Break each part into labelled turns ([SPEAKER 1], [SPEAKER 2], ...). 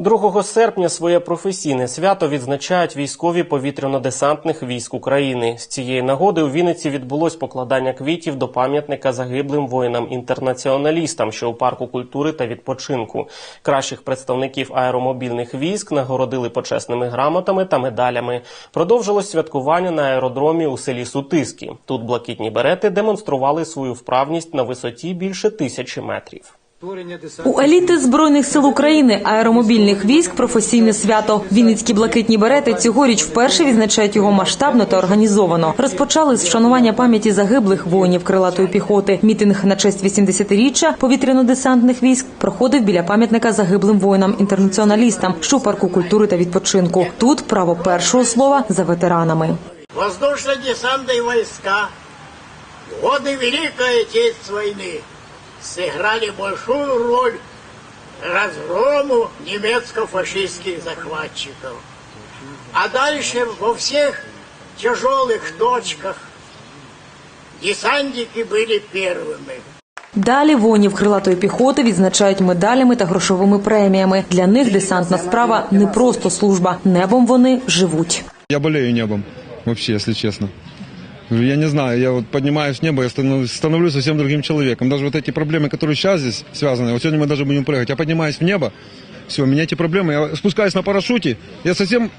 [SPEAKER 1] 2 серпня своє професійне свято відзначають військові повітряно-десантних військ України. З цієї нагоди у Вінниці відбулось покладання квітів до пам'ятника загиблим воїнам-інтернаціоналістам, що у парку культури та відпочинку. Кращих представників аеромобільних військ нагородили почесними грамотами та медалями. Продовжилось святкування на аеродромі у селі Сутиски. Тут блакитні берети демонстрували свою вправність на висоті більше тисячі метрів.
[SPEAKER 2] У еліти збройних сил України аеромобільних військ професійне свято. Вінницькі блакитні берети цьогоріч вперше відзначають його масштабно та організовано. Розпочали з вшанування пам'яті загиблих воїнів крилатої піхоти. Мітинг на честь 80-річчя повітряно-десантних військ проходив біля пам'ятника загиблим воїнам-інтернаціоналістам, що у парку культури та відпочинку. Тут право першого слова за ветеранами.
[SPEAKER 3] Воздушно-десантные войска в годы Великой Отечественной войны сыграли большую роль разгрому немецко-фашистских захватчиков. А дальше во всех тяжелых точках десантники были первыми.
[SPEAKER 2] Далі воїнів крилатої піхоти відзначають медалями та грошовими преміями. Для них десантна справа не просто служба. Небом вони живуть.
[SPEAKER 4] Я болею небом, вообще, если честно. Я не знаю, я вот поднимаюсь в небо, я становлюсь, становлюсь совсем другим человеком. Даже вот эти проблемы, которые сейчас здесь связаны, вот сегодня мы даже будем прыгать, я поднимаюсь в небо, все, у меня эти проблемы, я спускаюсь на парашюте, я совсем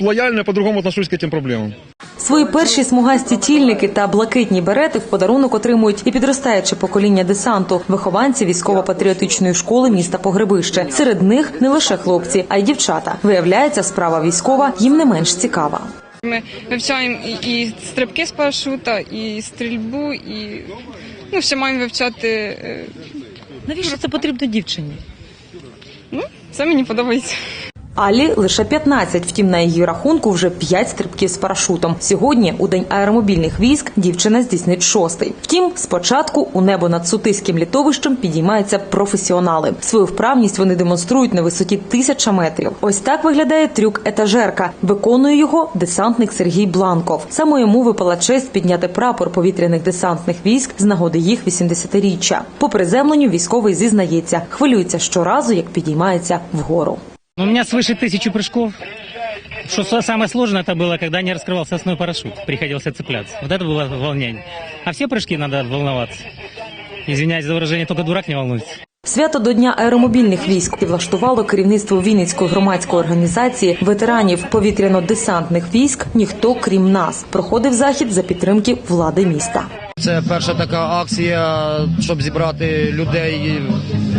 [SPEAKER 4] лояльно по-другому отношусь к этим проблемам.
[SPEAKER 2] Свої перші смугасті тільники та блакитні берети в подарунок отримують і підростаюче покоління десанту, вихованці військово-патріотичної школи міста Погребище. Серед них не лише хлопці, а й дівчата. Виявляється, справа військова їм не менш цікава.
[SPEAKER 5] Ми вивчаємо і, і стрибки з парашута, і стрільбу, і ну, ще маємо вивчати. е,
[SPEAKER 2] Навіщо це потрібно дівчині?
[SPEAKER 5] Ну, це мені подобається.
[SPEAKER 2] Алі лише 15, втім на її рахунку вже 5 стрибків з парашутом. Сьогодні, у день аеромобільних військ, дівчина здійснить шостий. Втім, спочатку у небо над сутиським літовищем підіймаються професіонали. Свою вправність вони демонструють на висоті тисяча метрів. Ось так виглядає трюк етажерка. Виконує його десантник Сергій Бланков. Саме йому випала честь підняти прапор повітряних десантних військ з нагоди їх 80-річчя. По приземленню військовий зізнається, хвилюється щоразу, як підіймається вгору.
[SPEAKER 6] У меня свыше тысячи прыжков. Что самое сложное это было, когда не раскрывался основной парашют. Приходилось цепляться. Вот это было волнение. А все прыжки надо волноваться. Извиняюсь за выражение, только дурак не волнуется.
[SPEAKER 2] Свято до Дня аеромобільних військ влаштувало керівництво Вінницької громадської організації ветеранів повітряно-десантних військ. Ніхто крім нас проходив захід за підтримки влади міста.
[SPEAKER 7] Це перша така акція, щоб зібрати людей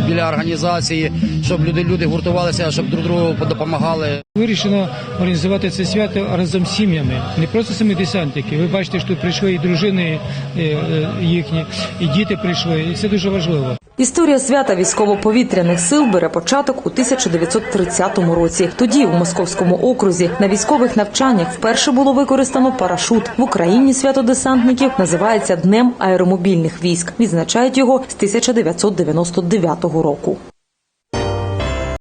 [SPEAKER 7] біля організації, щоб люди, люди гуртувалися, щоб друг другу допомагали.
[SPEAKER 8] Вирішено організувати це свято разом з сім'ями, не просто самі десантники. Ви бачите, що тут прийшли і дружини е, е, їхні, і діти прийшли, і це дуже важливо.
[SPEAKER 2] Історія свята військово-повітряних сил бере початок у 1930 році. Тоді у московському окрузі на військових навчаннях вперше було використано парашут. В Україні свято десантників називається Днем аеромобільних військ. Відзначають його з 1999 року.